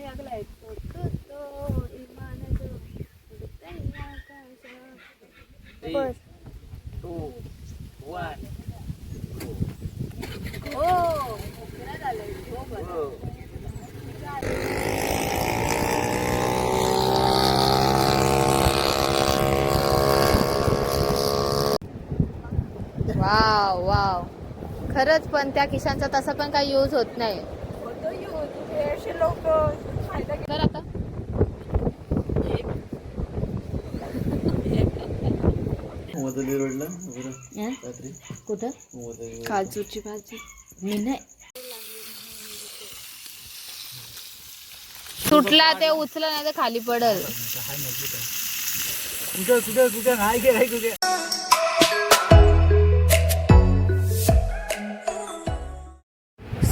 लागलाय बस. To one हो हो बरं. वाव वाव खरंच पण त्या किशांचा तसा पण काही यूज होत नाही असे लोक फायदा घेतात. आता कुठं? काजूची भाजी मी नाही. सुटला ते उचला नाही तर खाली पडल. कुठं कुठं कुठं? नाही गेलाय कुठे?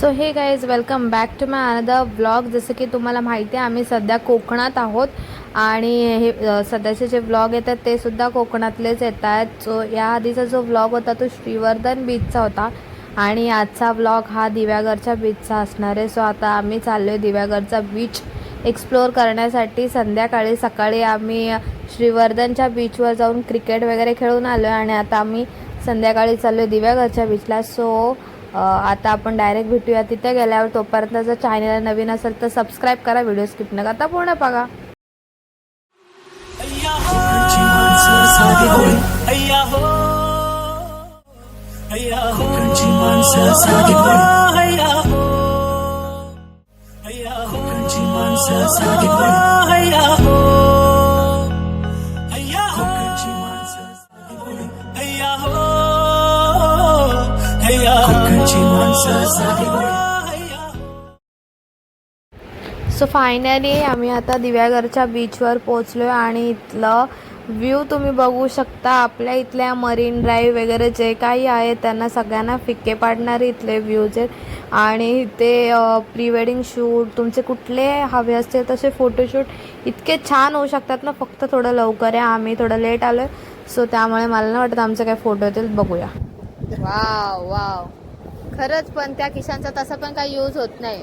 So hey guys welcome back to my another blog जसं की तुम्हाला माहिती आहे आम्ही सध्या कोकणात आहोत. आणि हे सध्याचे जे ब्लॉग येतात ते सुद्धा कोकणातलेच येत आहेत सो या आधीचा जो ब्लॉग होता तो श्रीवर्धन बीचचा होता. आणि आजचा ब्लॉग हा दिव्यागरच्या बीचचा असणार आहे. सो आता आम्ही चाललो आहे दिव्यागरचा बीच एक्सप्लोअर करण्यासाठी. संध्याकाळी सकाळी आम्ही श्रीवर्धनच्या बीचवर जाऊन क्रिकेट वगैरे खेळून आलो आहे आणि आता आम्ही संध्याकाळी चाललो आहे दिव्यागरच्या बीचला सो आता आपण डायरेक्ट भेटूया. तिथे गेल्यावर तोपर्यंत जर चॅनल नवीन असेल तर सबस्क्राईब करा. व्हिडिओ स्किप न करता पूर्ण बघा. माणसं साधी फायनली आम्ही आता दिव्यागरच्या बीचवर पोचलो आहे आणि इथलं व्ह्यू तुम्ही बघू शकता. आपल्या इथल्या मरीन ड्राईव्ह वगैरे जे काही आहे त्यांना सगळ्यांना फिक्के पाडणारे इथले व्ह्यूज आहेत आणि इथे प्री वेडिंग शूट तुमचे कुठले हवे असतील तसे फोटोशूट इतके छान होऊ शकतात ना फक्त थोडं लवकर आहे आम्ही थोडं लेट आलो आहे सो त्यामुळे मला नाही वाटत आमचे काय फोटो येतील बघूया. वाव वाव खरंच पण त्या किशांचा तसा पण काही यूज होत नाही.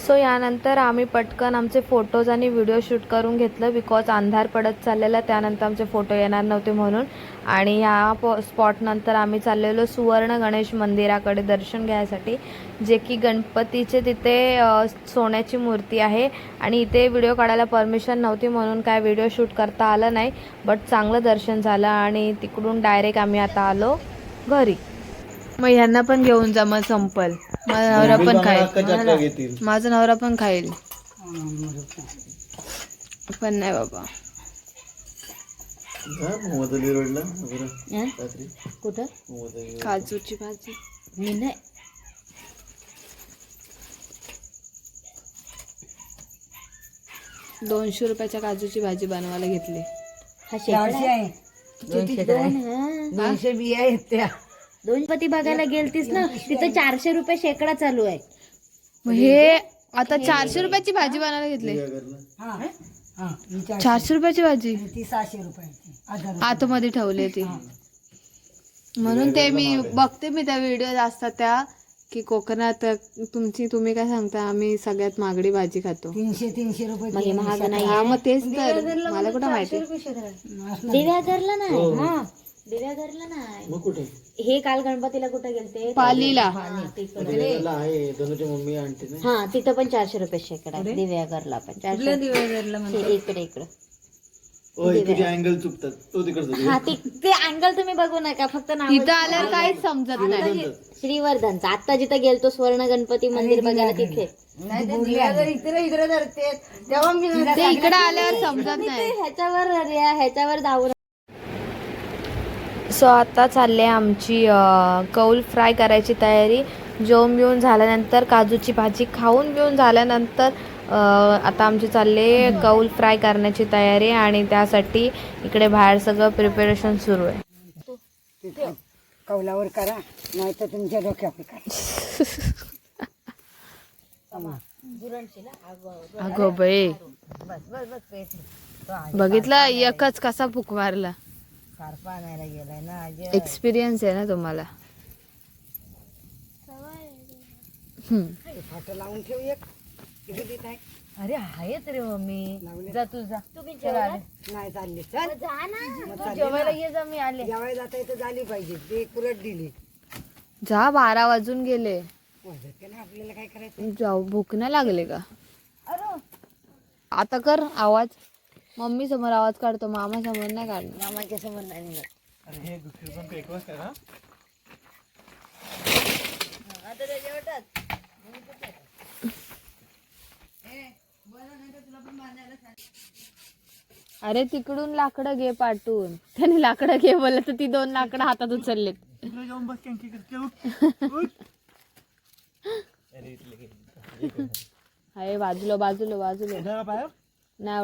सो यानंतर आम्ही पटकन आमचे फोटोज आणि व्हिडिओ शूट करून घेतलं बिकॉज अंधार पडत चाललेला त्यानंतर आमचे फोटो येणार नव्हते म्हणून. आणि ह्या पॉ स्पॉटनंतर आम्ही चाललेलो सुवर्ण गणेश मंदिराकडे दर्शन घ्यायसाठी जे की गणपतीचे तिथे सोन्याची मूर्ती आहे. आणि इथे व्हिडिओ काढायला परमिशन नव्हती म्हणून काय व्हिडिओ शूट करता आलं नाही बट चांगलं दर्शन झालं आणि तिकडून डायरेक्ट आम्ही आता आलो. घरी. मग ह्यांना पण घेऊन जा मग संपल. माझा नवरा पण खाईल. माझा नवरा पण खाईल. पण नाही बाबा. मोदली रोडला. बरं. रात्री. कुठं? काजूची भाजी. मी नाही. दोनशे रुपयाच्या काजूची भाजी बनवायला घेतली. दोनशे बिया आहेत त्या. दोन पती बघायला गेलतीस ना? तिथं चारशे रुपये शेकडा चालू आहे. मग हे आता चारशे रुपयाची भाजी बनवायला घेतली. हा हा ही. चार- चारशे. रुपयाची भाजी? ती सहाशे रुपयाची हजार आतमध्ये ठेवली ती. म्हणून ते मी बघते मी त्या व्हिडिओ असतात त्या. की कोकणात तुमची तुम्ही काय सांगता? आम्ही सगळ्यात मागडी भाजी खातो. तीनशे तीनशे रुपये मग हे महाग नाही. हा मग तेच तर. मला कुठं माहिती? दिव्यागरला नाही. हा. दिव्यागरला नाही. मग कुठे? हे काल गणपतीला कुठे गेलते? पालीला. हा, तिकडे. दिव्याला आहे. दोनची मम्मी आणते ना. हा तिथं पण चारशे रुपये शेकडा आहे. दिव्यागरला पण चारशे हे इकडे इकडे. तुझे अँगल चुकतात. तो तिकडचा हा ते ते अँगल तुम्ही बघू नका फक्त नाव इथं आल्यावर काहीच समजत नाही. श्रीवर्धनचा आता जिथं गेलतो स्वर्ण गणपती मंदिर बघायला तिथे. इकडे इकडे धरते तेव्हा मी ते इकडे आल्यावर समजत नाही. ह्याच्यावर ह्याच्यावर जाऊ सो आता चालली आमची कौल फ्राय करायची तयारी. जेवून बिवून झाल्यानंतर काजूची भाजी खाऊन बिवून झाल्यानंतर आता आमची चालले कौल फ्राय करण्याची तयारी आणि त्यासाठी इकडे बाहेर सगळं प्रिपरेशन सुरू आहे. कौलावर करा नाही तर तुमच्या डोक्यावर करा. अगो बाई. बघितलं एकच कसा फुक मारला. एक्सपिरियन्स आहे ना तुम्हाला. फाटं लावून ठेव एक. किती देत आहे अरे आहेच रे मम्मी. जा तू जा. नाही चालली चल. मग चालली जेवायला ना. ये जा मी आले. जेवायला जाता इथं झाली पाहिजे. ते उलट दिली. जा बारा वाजून गेले. वाजत ना आपल्याला काय करायचं? जाऊ भूक नाही लागले का? आता कर आवाज. मम्मी समोर आवाज काढतो मामा समोर नाही काढणार. मामाच्या समोर नाही निघत. अरे हे दुसरी पण फेकवस करा अरे तिकडून लाकडं घे पाठवून त्याने लाकडं घे बोललं तर ती दोन लाकडं हातात उचललेत. उठ. अरे बाजूला बाजूला बाजूला. नाही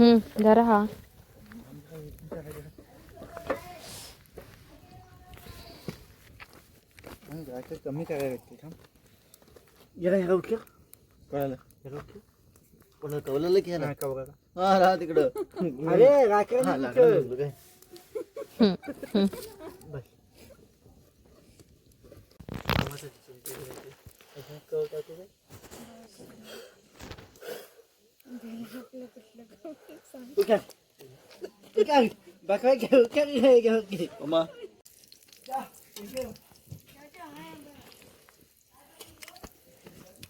हम्म जरा हा. कमी काय लागते का याला ह्याला उठलं कळालं ह्याला उठलं कोणा कवलेलं की ना नाही का बघा हा राहा तिकडं अरे राखेल हा लागलं तुझं काय बघा घेऊ का घेऊ घेऊ घे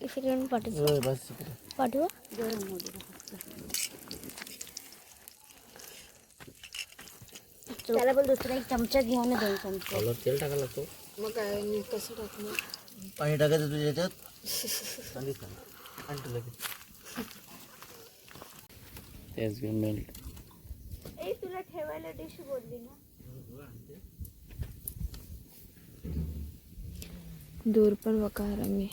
बस. त्याला पण दुसरा एक चमचा घ्या ना दोन चमचे. कवलावर तेल टाकायला लागतो. मग काय मी कसं टाकणार? पाणी टाकायचं तुझ्या याच्यात? सांगितलं आणतो लगेच तेच घेऊन मेल्ट ए तुला ठेवायला डिश बोलली ना. दूर पण बघा मी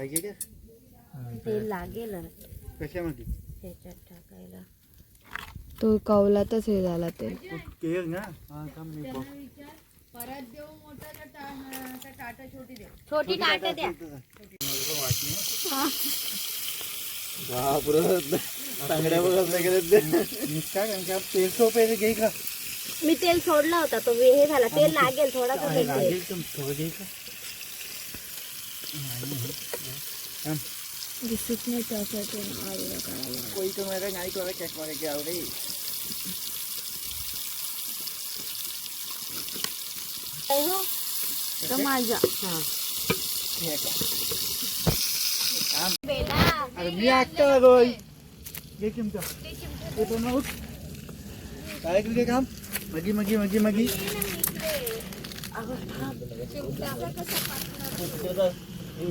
पाहिजे का? ते लागेल. कशामध्ये? त्याच्यात टाकायला. तो कौलातच हे झाला ते. केळ ना? हा थांब मी बघ. छोटी टाट द्या. बापरं. तांगड्या बघत नाही करत ते. मी काय कारण की आप तेल सोप आहे घे का मी तेल सोडला होता तो वे- हे झाला तेल लागेल थोडासा अरे तेल. लागेल तुम थोडं घे का दिसत नाही त्यासाठी कोई तो मेरा नहीं तो चेक मारे क्या हो गई तो माझा अरे मी आटका गोई घे चिमटा ते पण उठ काय केलं काम मगी मगी मगी मगी हे तिला शिजत आहे ते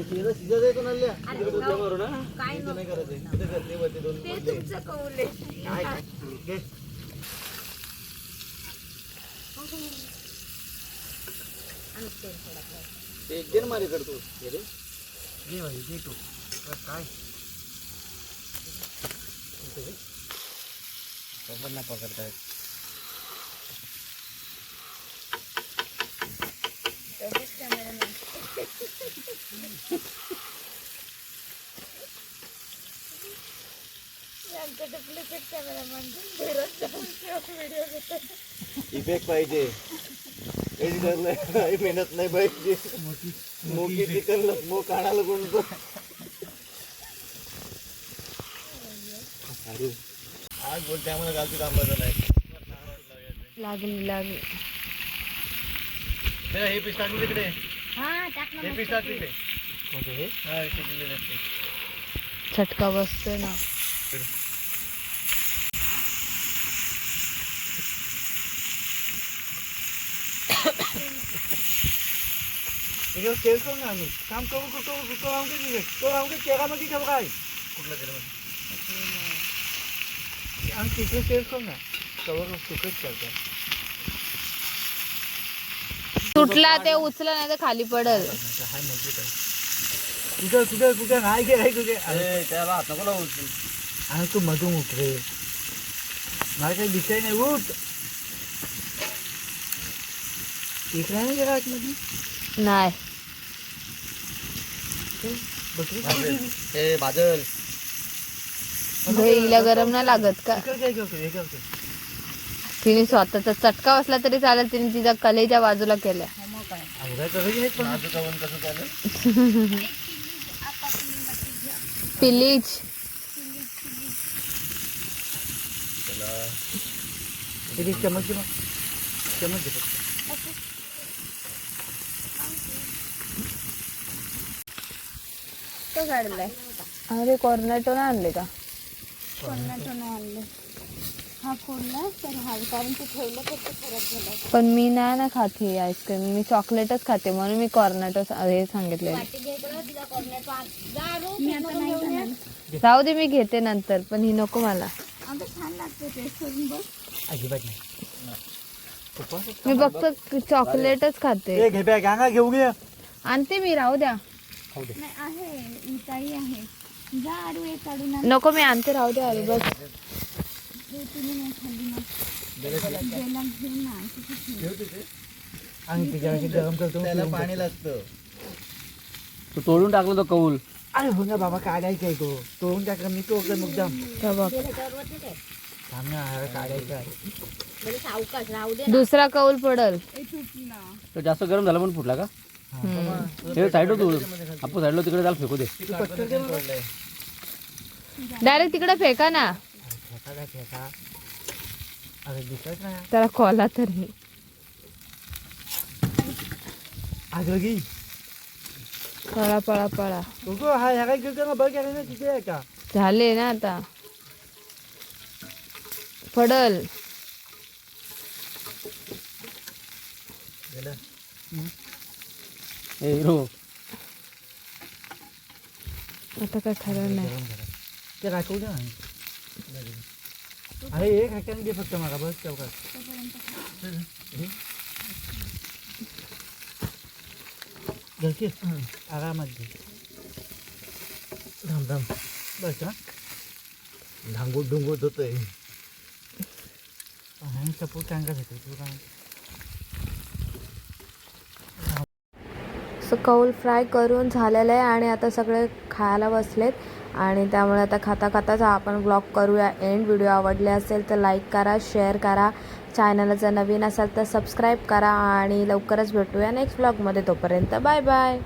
दोन पडले. काय काय? घे ते एक दिन मारे करतो रे. घे भाई घे तू. तर काय? नाही इफेक्ट पाहिजे. एडिटरला मेहनत नाही पाहिजे. मोकी चिकन मो काढायला कोणतं अरे. आज बोलते आम्हाला घालतो थांबायचं नाही लागली लागली. हे हे पीस टाकलं तिकडे. हा हे पीस तिकडे. छटका बसतोय ना. तेल आणू काम करू तो तेलामध्ये ठेव काय? तिकडे तेल ना. कवर करतात तुटला ते उचला नाही तर खाली पडल. कुठं कुठं कुठं नाही गे कुठे ए, त्याला हात नको लावू. आणि तू मधून उठ रे मला काही दिसाय नाही उठ। इकडे नाही गेला आतमध्ये नाही। बकरी ए बादल हिला गरम नाही लागत का? इकडे काय हे तिने स्वतःचा चटका बसला तरी चालेल तिने तिच्या कलेच्या बाजूला केल्या. अवघड करायची नाही पण. माझं कवन कसं चालेल? किती चमच दे मग चमच दे फक्त. तो काढलाय अरे कॉर्नेटो नाही आणले का नाही आणलं हा फोडला तर हा कारण ते ठेवलं तर ते खराब झालं पण मी नाही ना खात ही आईस्क्रीम मी चॉकलेटच खाते म्हणून मी कॉर्नेटो हे सांगितले जाऊ दे मी घेते नंतर पण ही नको मला. आता छान लागते टेस्ट करून बघ अजिबात नाही. मी फक्त चॉकलेटच खाते. ए घे बॅग अंगा घेऊ घे. आणते मी राहू द्या. नको मी आणते राहू द्या अरे बस. आणि त्याच्यावरती गरम करतो त्याला पाणी लागतं. तू तोडून टाकलं तो कौल. अरे हो ना बाबा काढायचा आहे तो. तोडून टाकला मी तो मुद्दाम तर बघ. थांब ना अरे काढायचा आहे. दुसरा कौल पडल. तर जास्त गरम झाला पण फुटला का? हे साईड तू आपण साईडला तिकडे जायला फेकू दे. डायरेक्ट तिकडे फेका ना. फेका काय फेका? अरे दिसत नाही. त्याला कॉला तरी पळा पळा पळा बघू हा ह्या काय ना बघ ना तिथे आहे का झाले ना आता. पडल. आता काय खरं नाही. ते राखवू दे ना. अरे एक हाताने दे फक्त मला बस चौकात घरची आरामात घे थांब थांब. बस हा. धांगूट ढुंगूट होतंय. आणि सपोर्ट चांगला भेटेल तू काय? सो कौल फ्राय करून झालेलं आहे आणि आता सगळे खायला बसलेत. आणि त्यामुळे आता खाता खाताच आपण ब्लॉग करूया. एंड व्हिडिओ आवडले असेल तर लाईक करा शेअर करा. चॅनलला जर नवीन असाल तर सबस्क्राईब करा आणि लवकरच भेटूया नेक्स्ट ब्लॉगमध्ये तोपर्यंत बाय बाय.